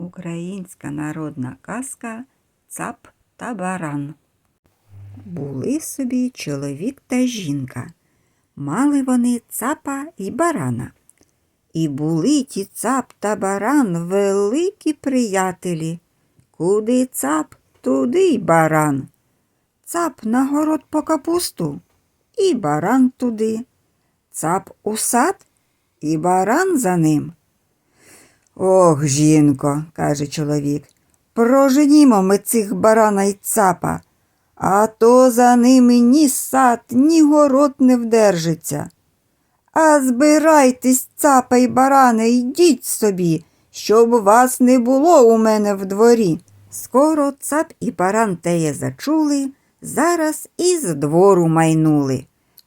Українська народна казка Цап та баран. Були собі чоловік та жінка. Мали вони цапа й барана. І були ті цап та баран великі приятелі. Куди цап, туди й баран. Цап на город по капусту, і баран туди. Цап у сад, і баран за ним. Ох, жінко, каже чоловік, проженімо ми цих барана й цапа, а то за ними ні сад, ні город не вдержиться. А збирайтесь, цапа й баране, йдіть собі, щоб вас не було у мене в дворі. Скоро цап і баран теє зачули, зараз із двору майнули.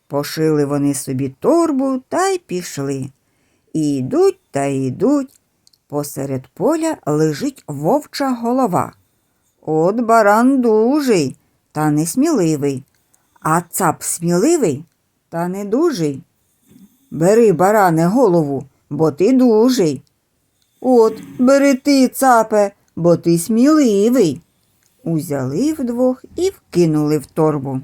Пошили вони собі торбу та й пішли. І йдуть та йдуть. Посеред поля лежить вовча голова. От баран дужий та несміливий, а цап сміливий та не дужий. Бери, баране, голову, бо ти дужий. От, бери ти, цапе, бо ти сміливий. Узяли вдвох і вкинули в торбу.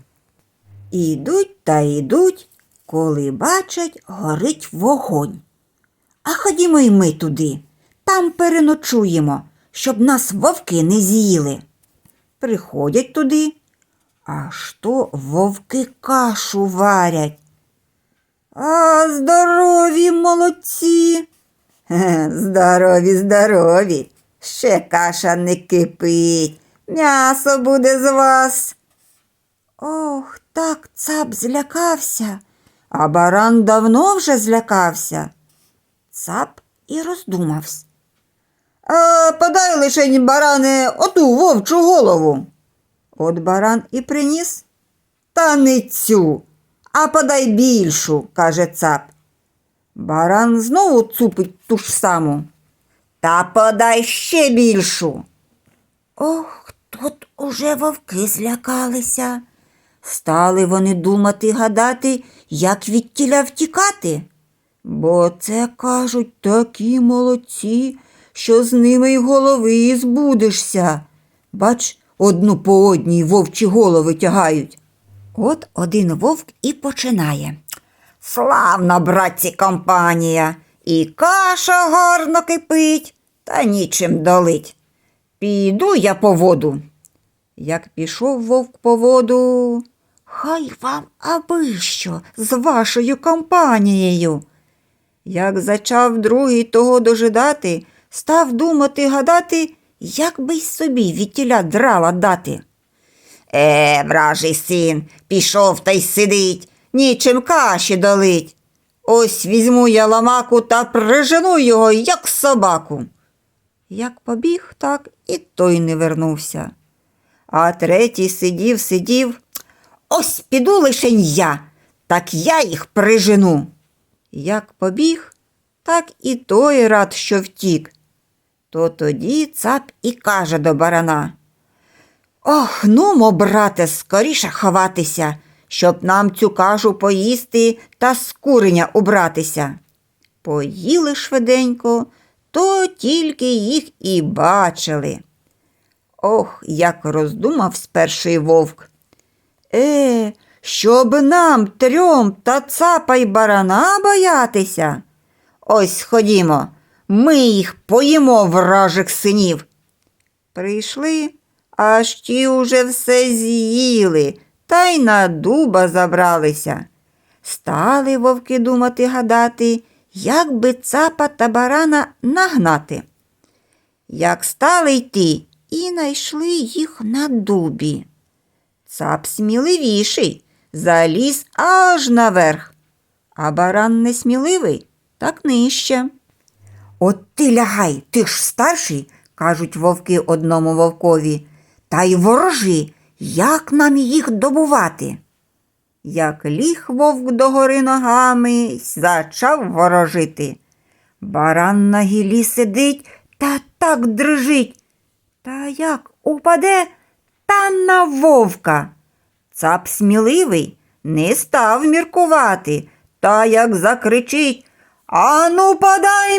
Ідуть та йдуть, коли бачать, горить вогонь. А ходімо й ми туди, там переночуємо, щоб нас вовки не з'їли. Приходять туди, а що вовки кашу варять. А здорові молодці. Здорові, здорові. Ще каша не кипить. М'ясо буде з вас. Ох, так цап злякався, а баран давно вже злякався. Цап і роздумався. А подай лишень, баране, оту вовчу голову. От баран і приніс. Та не цю, а подай більшу, каже цап. Баран знову цупить ту ж саму. Та подай ще більшу. Ох, тут уже вовки злякалися. Стали вони думати гадати, як від тіля втікати. Бо це, кажуть, такі молодці, що з ними й голови збудешся. Бач, одну по одній вовчі голови тягають. От один вовк і починає. Славна, братці, компанія, і каша гарно кипить, та нічим долить. Піду я по воду. Як пішов вовк по воду, хай вам аби що з вашою компанією. Як зачав другий того дожидати, став думати гадати, як би й собі від тіля драла дати. Е, вражий син, пішов та й сидить, нічим каші долить. Ось візьму я ламаку та прижену його, як собаку. Як побіг, так і той не вернувся. А третій сидів, сидів. Ось піду лишень я, так я їх прижену. Як побіг, так і той рад, що втік. То тоді цап і каже до барана. Ох, нумо, брате, скоріше ховатися, щоб нам цю кашу поїсти та з куреня убратися. Поїли швиденько, то тільки їх і бачили. Ох, як роздумав сперший вовк. Е, щоб нам трьом та цапа й барана боятися. Ось ходімо, ми їх поїмо вражих синів. Прийшли, аж ті уже все з'їли, та й на дуба забралися. Стали вовки думати гадати, як би цапа та барана нагнати. Як стали йти, і найшли їх на дубі. Цап сміливіший, заліз аж наверх, а баран несміливий, так нижче. От ти лягай, ти ж старший, кажуть вовки одному вовкові, та й ворожи, як нам їх добувати. Як ліг вовк догори ногами, зачав ворожити. Баран на гілі сидить та так дрижить. Та як упаде та на вовка. Цап сміливий не став міркувати, та як закричить Ану, подай